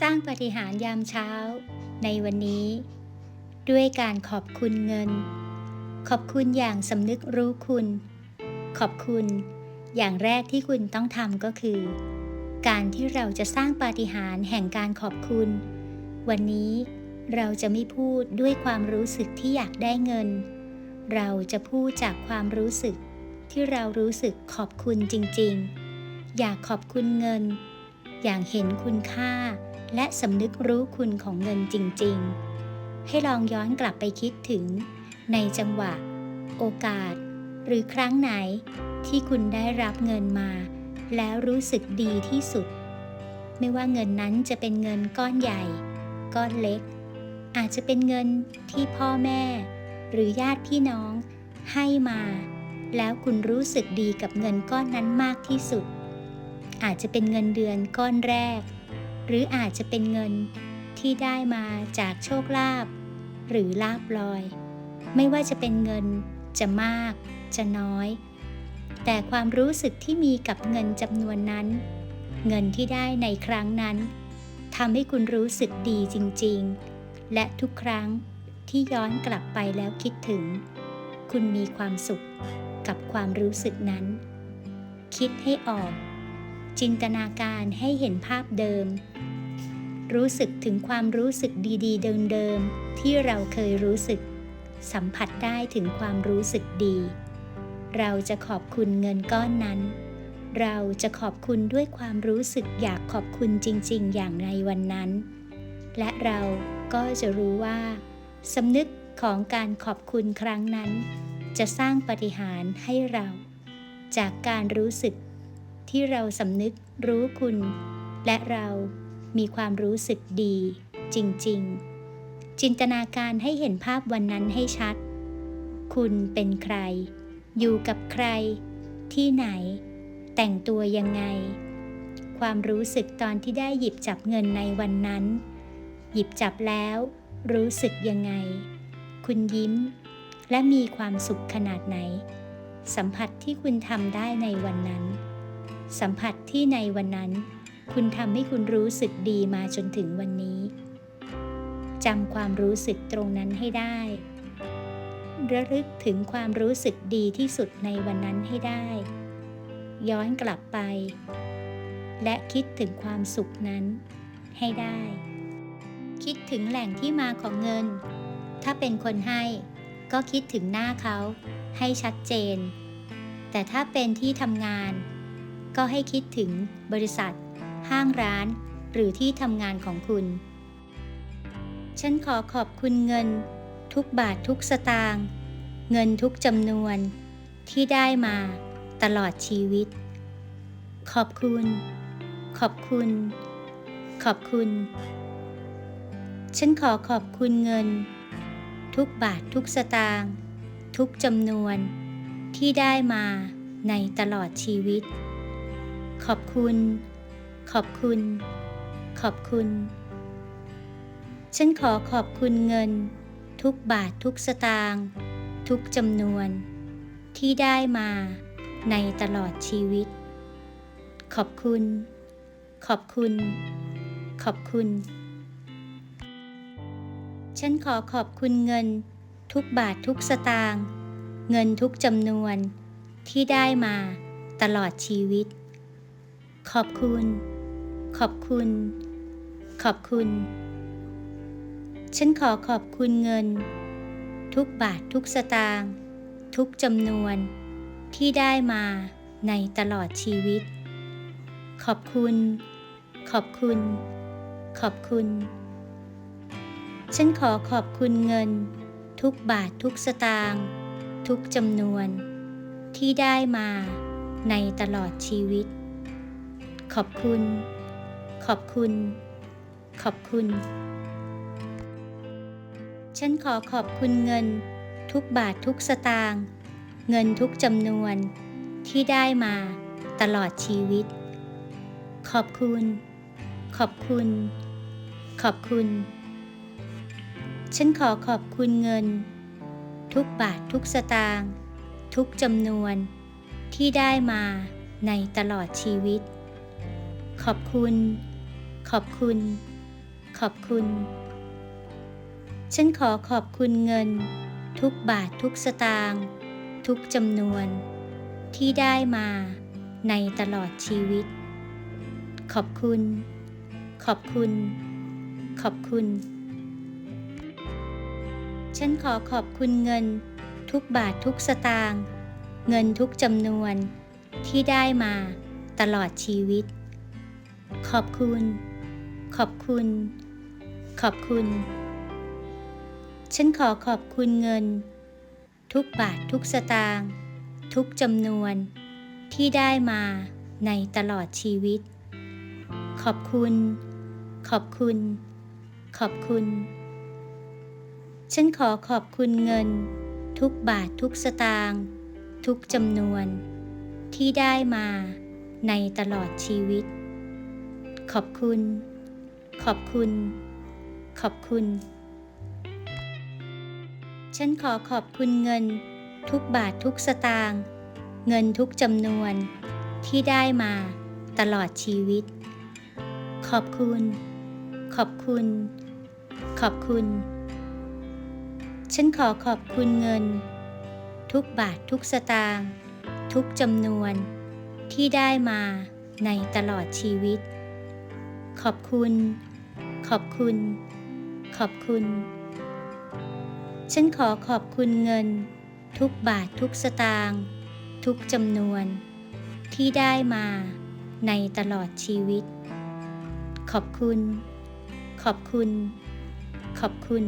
สร้างปฏิหารย์ยามเช้า ในวันนี้ ด้วยการขอบคุณเงิน ขอบคุณอย่างสำนึกรู้คุณ ขอบคุณอย่างแรกที่คุณต้องทำก็คือ การที่เราจะสร้างปาฏิหาริย์แห่งการขอบคุณ วันนี้เราจะไม่พูดด้วยความรู้สึกที่อยากได้เงิน เราจะพูดจากความรู้สึกที่เรารู้สึกขอบคุณจริงๆ อยากขอบคุณเงิน อย่างเห็นคุณค่า และสำนึกรู้คุณของเงินจริงๆ ให้ลองย้อนกลับไปคิดถึง ในจังหวะ โอกาส หรือครั้งไหนที่คุณได้รับเงินมา แล้วรู้สึกดีที่สุด ไม่ว่าเงินนั้นจะเป็นเงินก้อนใหญ่ ก้อนเล็ก อาจจะเป็นเงินที่พ่อแม่ หรือญาติพี่น้อง ให้มา แล้วคุณรู้สึกดีกับเงินก้อนนั้นมากที่สุด อาจจะเป็นเงินเดือนก้อนแรก หรืออาจจะเป็นเงินที่ได้มาจากโชคลาภหรือลาบลอย ไม่ว่าจะเป็นเงินจะมาก จะน้อย แต่ความรู้สึกที่มีกับเงินจำนวนนั้น เงินที่ได้ในครั้งนั้นทำให้คุณรู้สึกดีจริง ๆ และทุกครั้งที่ย้อนกลับไปแล้วคิดถึง คุณมีความสุขกับความรู้สึกนั้น คิดให้ออก จินตนาการให้เห็นภาพเดิม รู้สึกถึงความรู้สึกดีๆ เดิมๆ ที่เราเคยรู้สึก สัมผัสได้ถึงความรู้สึกดี เราจะขอบคุณเงินก้อนนั้น เราจะขอบคุณด้วยความรู้สึกอยากขอบคุณจริง ๆ อย่างในวันนั้น และเราก็จะรู้ว่าสำนึกของการขอบคุณครั้งนั้น จะสร้างปฏิหารให้เรา จากการรู้สึก ที่เราสำนึกรู้คุณ และเรามีความรู้สึกดี จริง ๆ จินตนาการให้เห็นภาพวันนั้นให้ชัด คุณเป็นใคร อยู่กับใคร ที่ไหน แต่งตัวยังไง ความรู้สึกตอนที่ได้หยิบจับเงินในวันนั้น หยิบจับแล้ว รู้สึกยังไง คุณยิ้ม และมีความสุขขนาดไหน สัมผัสที่คุณทำได้ในวันนั้น สัมผัสที่ในวันนั้น คุณทำให้คุณรู้สึกดีมาจนถึงวันนี้จำความรู้สึกตรงนั้นให้ได้ ระลึกถึงความรู้สึกดีที่สุดในวันนั้นให้ได้ ย้อนกลับไป และคิดถึงความสุขนั้นให้ได้ คิดถึงแหล่งที่มาของเงิน ถ้าเป็นคนให้ก็คิดถึงหน้าเขาให้ชัดเจน แต่ถ้าเป็นที่ทำงาน ก็ให้คิดถึงบริษัท ห้างร้าน หรือที่ทำงานของคุณ ฉันขอขอบคุณเงิน ทุกบาททุกสตางค์เงินทุกจำนวน ที่ได้มาตลอดชีวิต ขอบคุณ ขอบคุณ ขอบคุณ ฉันขอขอบคุณเงิน ทุกบาททุกสตางค์ทุกจำนวนที่ได้มาในตลอดชีวิต ขอบคุณ ขอบคุณ ขอบคุณ ฉันขอขอบคุณเงิน ทุกบาททุกสตางค์ทุกจำนวน ที่ได้มาในตลอดชีวิต ขอบคุณ ขอบคุณ ขอบคุณ ฉันขอขอบคุณเงิน ทุกบาททุกสตางค์เงินทุกจำนวนที่ได้มาตลอดชีวิต ขอบคุณ ขอบคุณ ขอบคุณ ฉันขอขอบคุณเงิน ทุกบาททุกสตางค์ทุกจำนวน ที่ได้มาในตลอดชีวิต ขอบคุณ ขอบคุณ ขอบคุณ ฉันขอขอบคุณเงิน ทุกบาททุกสตางค์ทุกจำนวน ที่ได้มาในตลอดชีวิต ขอบคุณ ขอบคุณ ขอบคุณ ฉันขอขอบคุณเงิน ทุกบาททุกสตางค์เงินทุกจำนวนที่ได้มาตลอดชีวิต ขอบคุณ ขอบคุณ ขอบคุณ ฉันขอขอบคุณเงิน ทุกบาททุกสตางค์ทุกจำนวนที่ได้มาในตลอดชีวิต ขอบคุณ ขอบคุณ ขอบคุณ ฉันขอขอบคุณเงิน ทุกบาททุกสตางค์ทุกจำนวน ที่ได้มาในตลอดชีวิต ขอบคุณ ขอบคุณ ขอบคุณ ฉันขอขอบคุณเงิน ทุกบาททุกสตางค์เงินทุกจำนวนที่ได้มาตลอดชีวิต ขอบคุณ ขอบคุณ ขอบคุณ ฉันขอขอบคุณเงิน ทุกบาททุกสตางค์ทุกจำนวนที่ได้มาในตลอดชีวิต ขอบคุณ ขอบคุณ ขอบคุณ ฉันขอขอบคุณเงิน ทุกบาททุกสตางค์ทุกจำนวน ที่ได้มาในตลอดชีวิต ขอบคุณ ขอบคุณ ขอบคุณ ฉันขอขอบคุณเงิน ทุกบาททุกสตางค์ เงินทุกจำนวน ที่ได้มา ตลอดชีวิต ขอบคุณ ขอบคุณ ขอบคุณ ฉันขอขอบคุณเงิน ทุกบาททุกสตางค์ ทุกจำนวน ที่ได้มาในตลอดชีวิต ขอบคุณ ขอบคุณ ขอบคุณ ฉันขอขอบคุณเงิน ทุกบาททุกสตางค์ทุกจำนวน ที่ได้มาในตลอดชีวิต ขอบคุณ ขอบคุณ ขอบคุณ